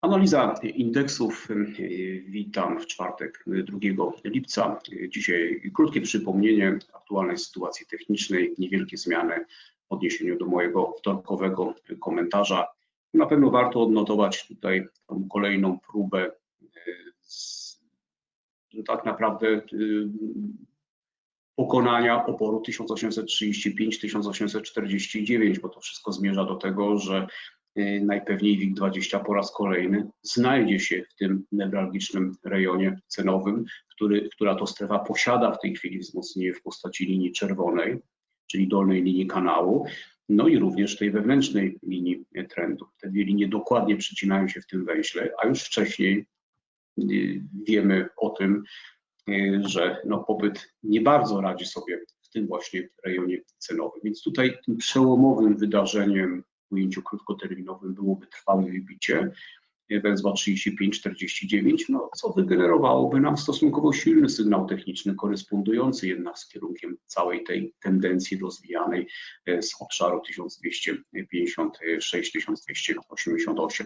Analiza indeksów. Witam w czwartek 2 lipca. Dzisiaj krótkie przypomnienie aktualnej sytuacji technicznej, niewielkie zmiany w odniesieniu do mojego wtorkowego komentarza. Na pewno warto odnotować tutaj tą kolejną próbę tak naprawdę pokonania oporu 1835-1849, bo to wszystko zmierza do tego, że Y, najpewniej WIG20 po raz kolejny znajdzie się w tym newralgicznym rejonie cenowym, który, która to strefa posiada w tej chwili wzmocnienie w postaci linii czerwonej, czyli dolnej linii kanału, no i również tej wewnętrznej linii trendu. Te dwie linie dokładnie przecinają się w tym węźle, a już wcześniej y, wiemy o tym, y, że no, popyt nie bardzo radzi sobie w tym właśnie rejonie cenowym. Więc tutaj tym przełomowym wydarzeniem ujęciu krótkoterminowym byłoby trwałe wybicie węzła 35-49, no, co wygenerowałoby nam stosunkowo silny sygnał techniczny, korespondujący jednak z kierunkiem całej tej tendencji rozwijanej e, z obszaru 1256-1288.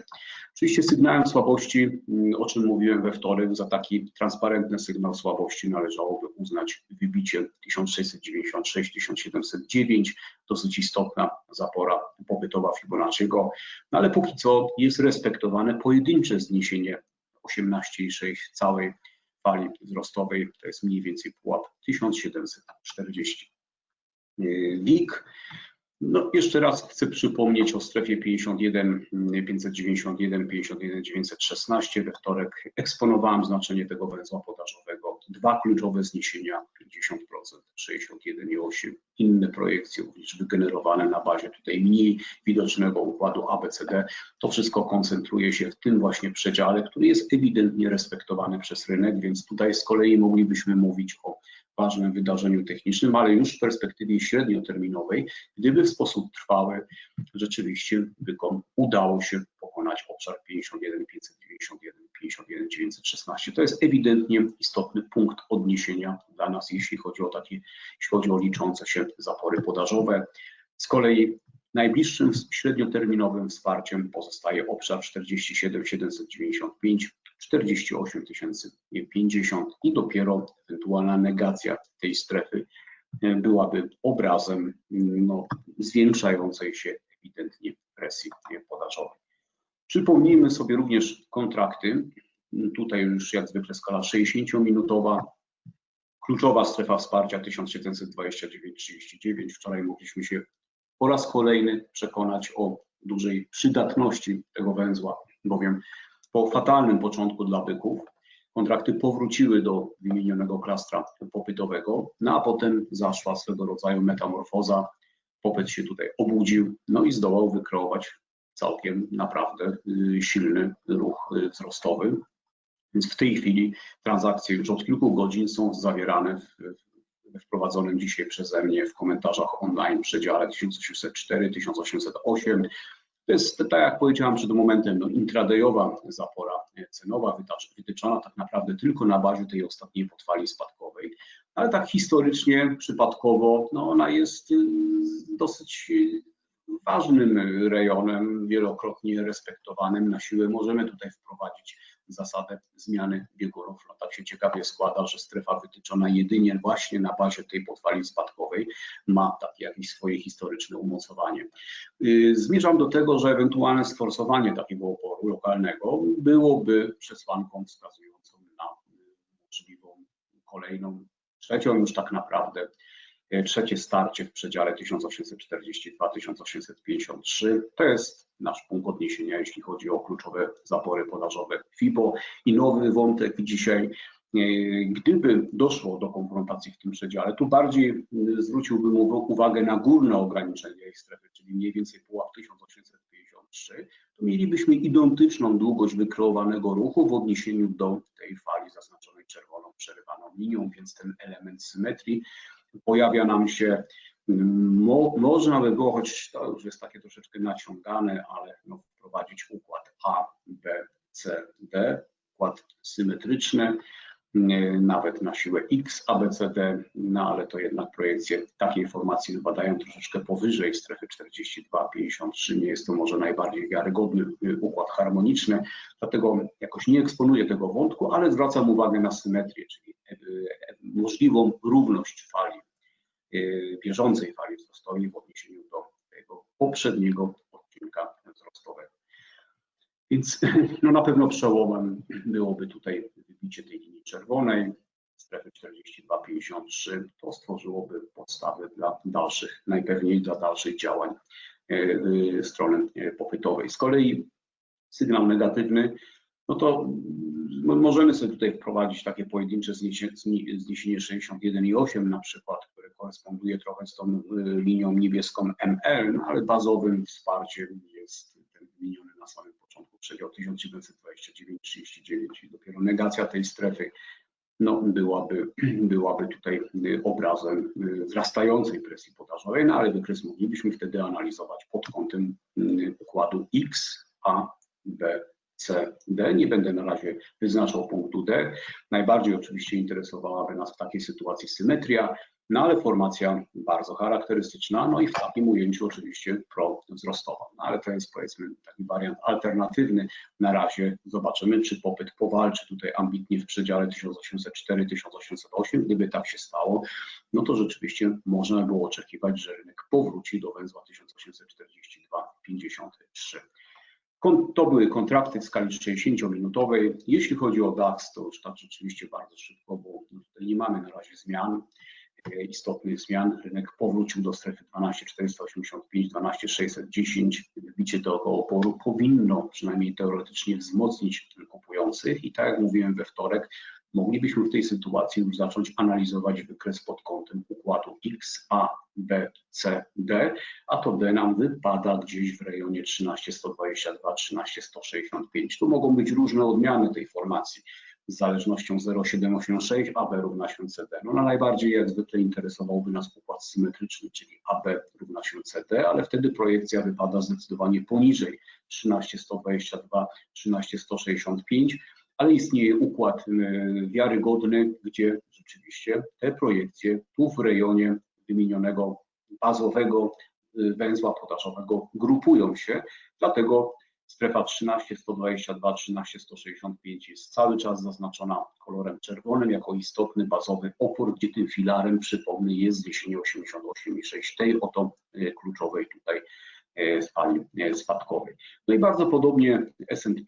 Oczywiście sygnałem słabości, mm, o czym mówiłem we wtorek, za taki transparentny sygnał słabości należałoby uznać wybicie 1696-1709, dosyć istotna zapora popytowa Fibonacciego, no ale póki co jest respektowane pojedyncze zniesienie 18,6 całej fali wzrostowej, to jest mniej więcej pułap 1740. WIG no, jeszcze raz chcę przypomnieć o strefie 51 591 51 916. We wtorek eksponowałem znaczenie tego węzła podażowego. Dwa kluczowe zniesienia 50%, 61,8. Inne projekcje również wygenerowane na bazie tutaj mniej widocznego układu ABCD. To wszystko koncentruje się w tym właśnie przedziale, który jest ewidentnie respektowany przez rynek, więc tutaj z kolei moglibyśmy mówić o ważnym wydarzeniu technicznym, ale już w perspektywie średnioterminowej, gdyby w sposób trwały rzeczywiście Bykom udało się pokonać obszar 51 591 51 916. To jest ewidentnie istotny punkt odniesienia dla nas, jeśli chodzi o takie, jeśli chodzi o liczące się zapory podażowe. Z kolei najbliższym średnioterminowym wsparciem pozostaje obszar 47 795 48 050 i dopiero ewentualna negacja tej strefy e, byłaby obrazem no, zwiększającej się ewidentnie presji podażowej. Przypomnijmy sobie również kontrakty. Tutaj już jak zwykle skala 60-minutowa. Kluczowa strefa wsparcia 1729,39. Wczoraj mogliśmy się po raz kolejny przekonać o dużej przydatności tego węzła, bowiem po fatalnym początku dla byków kontrakty powróciły do wymienionego klastra popytowego, no a potem zaszła swego rodzaju metamorfoza. Popyt się tutaj obudził, no i zdołał wykreować całkiem naprawdę y, silny ruch y, wzrostowy. Więc w tej chwili transakcje już od kilku godzin są zawierane w, we wprowadzonym dzisiaj przeze mnie w komentarzach online przedziale 1804-1808 to jest, tak jak powiedziałam przed momentem, no, intradayowa zapora cenowa wytyczona tak naprawdę tylko na bazie tej ostatniej podfali spadkowej, ale tak historycznie, przypadkowo, no ona jest y, dosyć ważnym rejonem, wielokrotnie respektowanym. Na siłę możemy tutaj wprowadzić zasadę zmiany biegunów. No, tak się ciekawie składa, że strefa wytyczona jedynie właśnie na bazie tej podwali spadkowej ma takie jakieś swoje historyczne umocowanie. Y, zmierzam do tego, że ewentualne sforsowanie takiego oporu lokalnego byłoby przesłanką wskazującą na możliwą kolejną, trzecią już tak naprawdę trzecie starcie w przedziale 1842-1853. To jest nasz punkt odniesienia, jeśli chodzi o kluczowe zapory podażowe FIBO. I nowy wątek dzisiaj, e, gdyby doszło do konfrontacji w tym przedziale, tu bardziej zwróciłbym uwagę na górne ograniczenie tej strefy, czyli mniej więcej pułap 1853, to mielibyśmy identyczną długość wykreowanego ruchu w odniesieniu do tej fali zaznaczonej czerwoną przerywaną linią, więc ten element symetrii pojawia nam się, mm, mo, można by było, choć to już jest takie troszeczkę naciągane, ale no, wprowadzić układ A, B, C, D, układ symetryczny. nawet na siłę X ABCD, no ale to jednak projekcje takiej formacji wypadają troszeczkę powyżej strefy 42-53. Nie jest to może najbardziej wiarygodny układ harmoniczny, dlatego jakoś nie eksponuję tego wątku, ale zwracam uwagę na symetrię, czyli możliwą równość bieżącej fali wzrostowej w odniesieniu do tego poprzedniego odcinka wzrostowego. Więc no na pewno przełomem byłoby tutaj wybicie tej linii czerwonej, strefy 42-53. To stworzyłoby podstawy dla dalszych, najpewniej dla dalszych działań e, e, strony e, popytowej. Z kolei sygnał negatywny, no to możemy sobie tutaj wprowadzić takie pojedyncze zniesienie 61,8 na przykład, koresponduje trochę z tą linią niebieską ML, no ale bazowym wsparciem jest ten wymieniony na samym początku przedział 1929-39 i dopiero negacja tej strefy no, byłaby, byłaby tutaj obrazem wzrastającej presji podażowej, no ale wykres moglibyśmy wtedy analizować pod kątem układu X, A, B, C, D. Nie będę na razie wyznaczał punktu D. Najbardziej oczywiście interesowałaby nas w takiej sytuacji symetria, no ale formacja bardzo charakterystyczna, no i w takim ujęciu oczywiście prowzrostowa. No ale to jest powiedzmy taki wariant alternatywny. Na razie zobaczymy, czy popyt powalczy tutaj ambitnie w przedziale 1804-1808. Gdyby tak się stało, no to rzeczywiście można było oczekiwać, że rynek powróci do węzła 1842-53. To były kontrakty w skali 60-minutowej. Jeśli chodzi o DAX, to już tak rzeczywiście bardzo szybko, bo tutaj nie mamy na razie zmian, istotnych zmian. Rynek powrócił do strefy 12485, 12610. Wybicie tego oporu powinno przynajmniej teoretycznie wzmocnić kupujących i tak jak mówiłem we wtorek, moglibyśmy w tej sytuacji już zacząć analizować wykres pod kątem układu X, A, B, C, D, a to D nam wypada gdzieś w rejonie 13122, 13165. Tu mogą być różne odmiany tej formacji z zależnością 0,786 AB równa się CD. No, no najbardziej jak zwykle interesowałby nas układ symetryczny, czyli AB równa się CD, ale wtedy projekcja wypada zdecydowanie poniżej 13122, 13165 ale istnieje układ y, wiarygodny, gdzie rzeczywiście te projekcje tu w rejonie wymienionego bazowego y, węzła podażowego grupują się, dlatego strefa 13 122 13 165 jest cały czas zaznaczona kolorem czerwonym jako istotny bazowy opór, gdzie tym filarem, przypomnę, jest zniesienie 88,6 tej oto y, kluczowej tutaj fali spadkowej. No i bardzo podobnie S&P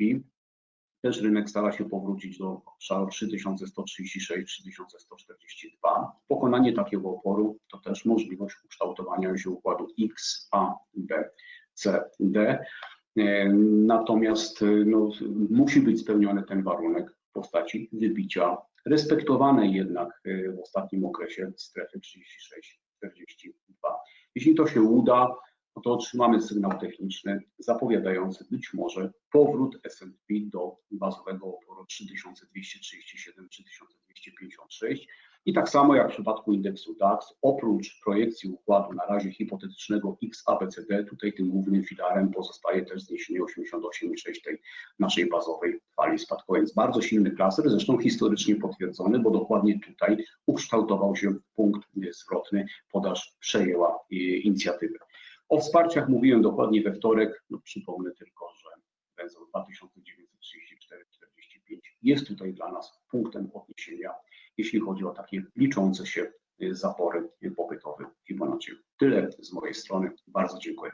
też rynek stara się powrócić do obszaru 3136-3142. Pokonanie takiego oporu to też możliwość ukształtowania się układu X, A, B, C, D. E, natomiast no, musi być spełniony ten warunek w postaci wybicia respektowanej jednak e, w ostatnim okresie strefy 36-42. Jeśli to się uda, no to otrzymamy sygnał techniczny zapowiadający być może powrót S&P do bazowego oporu 3237-3256 i tak samo jak w przypadku indeksu DAX, oprócz projekcji układu na razie hipotetycznego XABCD, tutaj tym głównym filarem pozostaje też zniesienie 88,6 tej naszej bazowej fali spadkowej. Więc bardzo silny klaser, zresztą historycznie potwierdzony, bo dokładnie tutaj ukształtował się punkt zwrotny, podaż przejęła inicjatywę. O wsparciach mówiłem dokładnie we wtorek. No, przypomnę tylko, że węzeł 2934-45 jest tutaj dla nas punktem odniesienia, jeśli chodzi o takie liczące się zapory popytowe Fibonacci. Tyle z mojej strony. Bardzo dziękuję.